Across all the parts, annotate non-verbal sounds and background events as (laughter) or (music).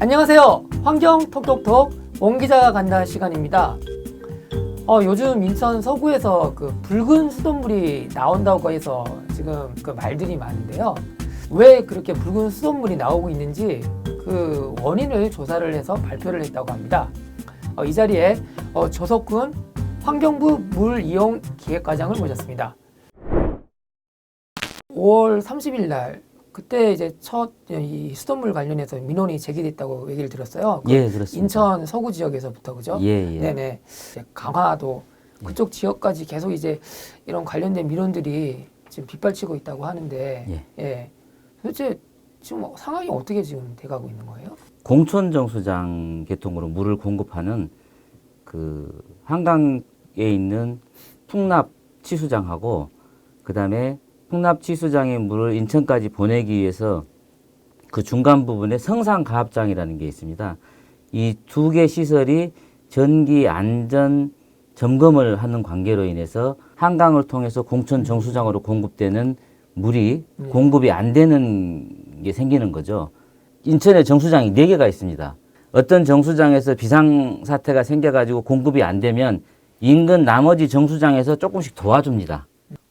안녕하세요. 환경 톡톡톡 원 기자가 간다 시간입니다. 어, 요즘 인천 서구에서 그 붉은 수돗물이 나온다고 해서 지금 그 말들이 많은데요. 왜 그렇게 붉은 수돗물이 나오고 있는지 그 원인을 조사를 해서 발표를 했다고 합니다. 어, 이 자리에 어, 조석훈 환경부 물 이용 기획과장을 모셨습니다. 5월 30일 날 그때 이제 첫 이 수돗물 관련해서 민원이 제기됐다고 얘기를 들었어요. 그 예, 그렇습니다. 인천 서구 지역에서부터 그죠? 예, 예. 네네. 이제 강화도 그쪽 지역까지 계속 이제 이런 관련된 민원들이 지금 빗발치고 있다고 하는데 예. 예. 도대체 지금 상황이 어떻게 지금 돼가고 있는 거예요? 공촌 정수장 계통으로 물을 공급하는 그 한강에 있는 풍납 치수장하고 그 다음에 풍납 치수장의 물을 인천까지 보내기 위해서 그 중간 부분에 성산가압장이라는 게 있습니다. 이 두 개 시설이 전기 안전 점검을 하는 관계로 인해서 한강을 통해서 공천 정수장으로 공급되는 물이 네. 공급이 안 되는 게 생기는 거죠. 인천에 정수장이 네개가 있습니다. 어떤 정수장에서 비상 사태가 생겨가지고 공급이 안 되면 인근 나머지 정수장에서 조금씩 도와줍니다.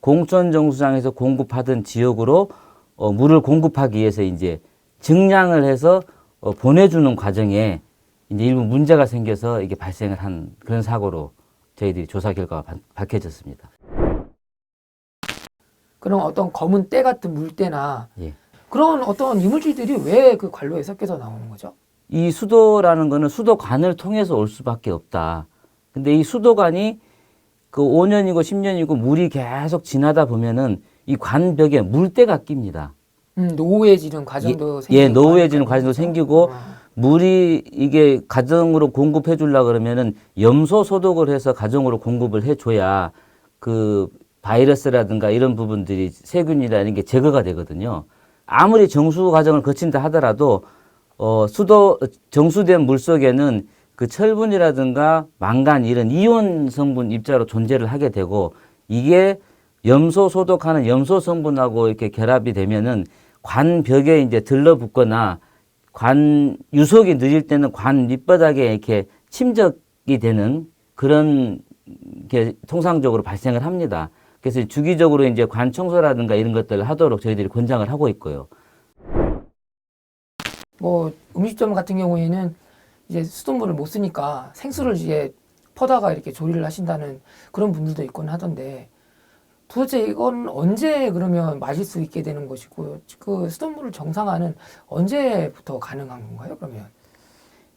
공천 정수장에서 공급하던 지역으로 어, 물을 공급하기 위해서 이제 증량을 해서 어, 보내주는 과정에 이제 일부 문제가 생겨서 이게 발생을 한 그런 사고로 저희들이 조사 결과가 바- 밝혀졌습니다. 그런 어떤 검은 때 같은 물때나 예. 그런 어떤 이물질들이 왜 그 관로에 섞여서 나오는 거죠? 이 수도라는 거는 수도관을 통해서 올 수밖에 없다. 근데 이 수도관이 그 5년이고 10년이고 물이 계속 지나다 보면은 이 관벽에 물때가 낍니다. 음, 노후해지는 과정도 생기고 예, 노후해지는 과정도 그렇죠? 생기고 어. 물이 이게 가정으로 공급해 주려 그러면은 염소 소독을 해서 가정으로 공급을 해 줘야 그 바이러스라든가 이런 부분들이 세균이라는 게 제거가 되거든요. 아무리 정수 과정을 거친다 하더라도 어 수도 정수된 물 속에는 그 철분이라든가 망간 이런 이온 성분 입자로 존재를 하게 되고 이게 염소 소독하는 염소 성분하고 이렇게 결합이 되면은 관 벽에 이제 들러붙거나 관 유속이 느릴 때는 관 밑바닥에 이렇게 침적이 되는 그런 게 통상적으로 발생을 합니다. 그래서 주기적으로 이제 관 청소라든가 이런 것들을 하도록 저희들이 권장을 하고 있고요. 뭐 음식점 같은 경우에는 이제 수돗물을 못 쓰니까 생수를 이제 퍼다가 이렇게 조리를 하신다는 그런 분들도 있곤 하던데 도대체 이건 언제 그러면 마실 수 있게 되는 것이고 그 수돗물을 정상화는 언제부터 가능한 건가요? 그러면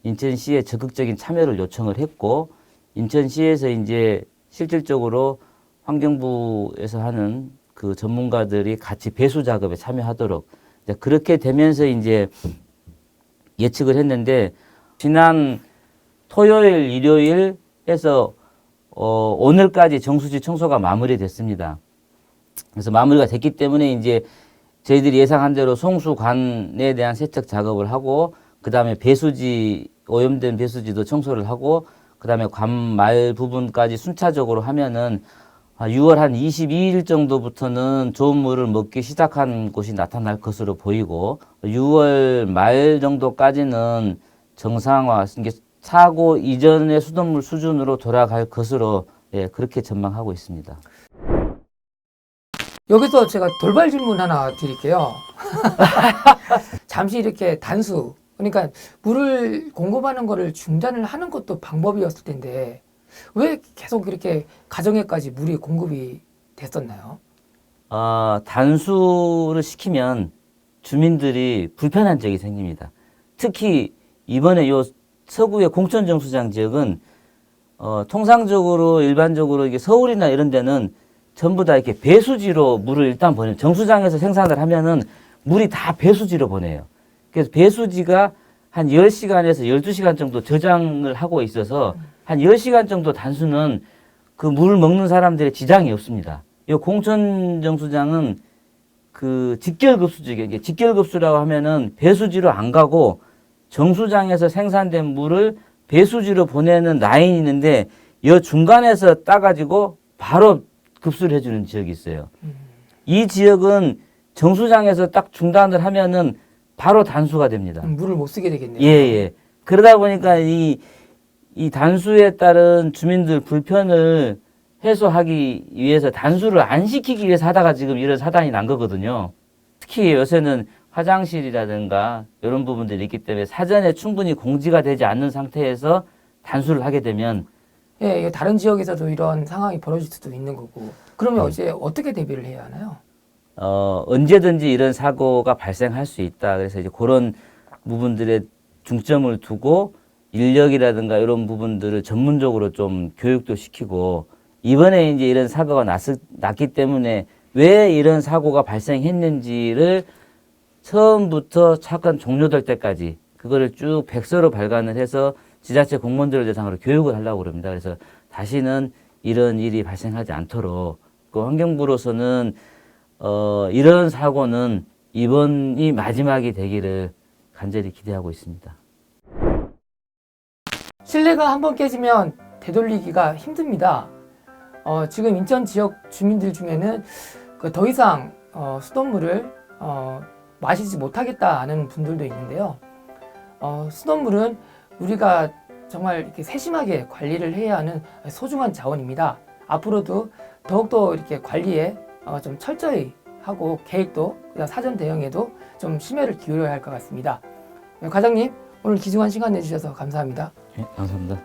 인천시에 적극적인 참여를 요청을 했고 인천시에서 이제 실질적으로 환경부에서 하는 그 전문가들이 같이 배수 작업에 참여하도록 그렇게 되면서 이제 예측을 했는데 지난 토요일 일요일 해서 어 오늘까지 정수지 청소가 마무리됐습니다. 그래서 마무리가 됐기 때문에 이제 저희들이 예상한 대로 송수관에 대한 세척 작업을 하고 그 다음에 배수지 오염된 배수지도 청소를 하고 그 다음에 관말 부분까지 순차적으로 하면은 아, 6월 한 22일 정도부터는 좋은 물을 먹기 시작한 곳이 나타날 것으로 보이고 6월 말 정도까지는 정상화, 이게 사고 이전의 수돗물 수준으로 돌아갈 것으로 예, 그렇게 전망하고 있습니다. 여기서 제가 돌발 질문 하나 드릴게요. (laughs) 잠시 이렇게 단수 그러니까 물을 공급하는 거를 중단을 하는 것도 방법이었을 텐데 왜 계속 이렇게 가정에까지 물이 공급이 됐었나요? 어, 단수를 시키면 주민들이 불편한 적이 생깁니다. 특히 이번에 요 서구의 공천정수장 지역은 어, 통상적으로 일반적으로 이게 서울이나 이런 데는 전부 다 이렇게 배수지로 물을 일단 보내요. 정수장에서 생산을 하면은 물이 다 배수지로 보내요. 그래서 배수지가 한 10시간에서 12시간 정도 저장을 하고 있어서 한 10시간 정도 단수는 그 물을 먹는 사람들의 지장이 없습니다. 이 공천 정수장은 그 직결급수지, 직결급수라고 하면은 배수지로 안 가고 정수장에서 생산된 물을 배수지로 보내는 라인이 있는데 이 중간에서 따가지고 바로 급수를 해주는 지역이 있어요. 이 지역은 정수장에서 딱 중단을 하면은 바로 단수가 됩니다. 음, 물을 못 쓰게 되겠네요. 예, 예. 그러다 보니까 이, 이 단수에 따른 주민들 불편을 해소하기 위해서 단수를 안 시키기 위해서 하다가 지금 이런 사단이 난 거거든요. 특히 요새는 화장실이라든가 이런 부분들이 있기 때문에 사전에 충분히 공지가 되지 않는 상태에서 단수를 하게 되면 예, 이게 다른 지역에서도 이런 상황이 벌어질 수도 있는 거고. 그러면 네. 이제 어떻게 대비를 해야 하나요? 어, 언제든지 이런 사고가 발생할 수 있다. 그래서 이제 그런 부분들에 중점을 두고 인력이라든가 이런 부분들을 전문적으로 좀 교육도 시키고 이번에 이제 이런 사고가 났, 났기 때문에 왜 이런 사고가 발생했는지를 처음부터 사건 종료될 때까지 그거를 쭉 백서로 발간을 해서 지자체 공무원들을 대상으로 교육을 하려고 그럽니다. 그래서 다시는 이런 일이 발생하지 않도록 그 환경부로서는 어, 이런 사고는 이번이 마지막이 되기를 간절히 기대하고 있습니다. 실내가 한번 깨지면 되돌리기가 힘듭니다. 어, 지금 인천 지역 주민들 중에는 그 더 이상 어, 수돗물을 어, 마시지 못하겠다 하는 분들도 있는데요. 어, 수돗물은 우리가 정말 이렇게 세심하게 관리를 해야 하는 소중한 자원입니다. 앞으로도 더욱더 이렇게 관리에 어, 좀 철저히 하고 계획도 사전 대응에도 좀 심혈을 기울여야 할 것 같습니다. 네, 과장님 오늘 귀중한 시간 내주셔서 감사합니다. 예, 감사합니다.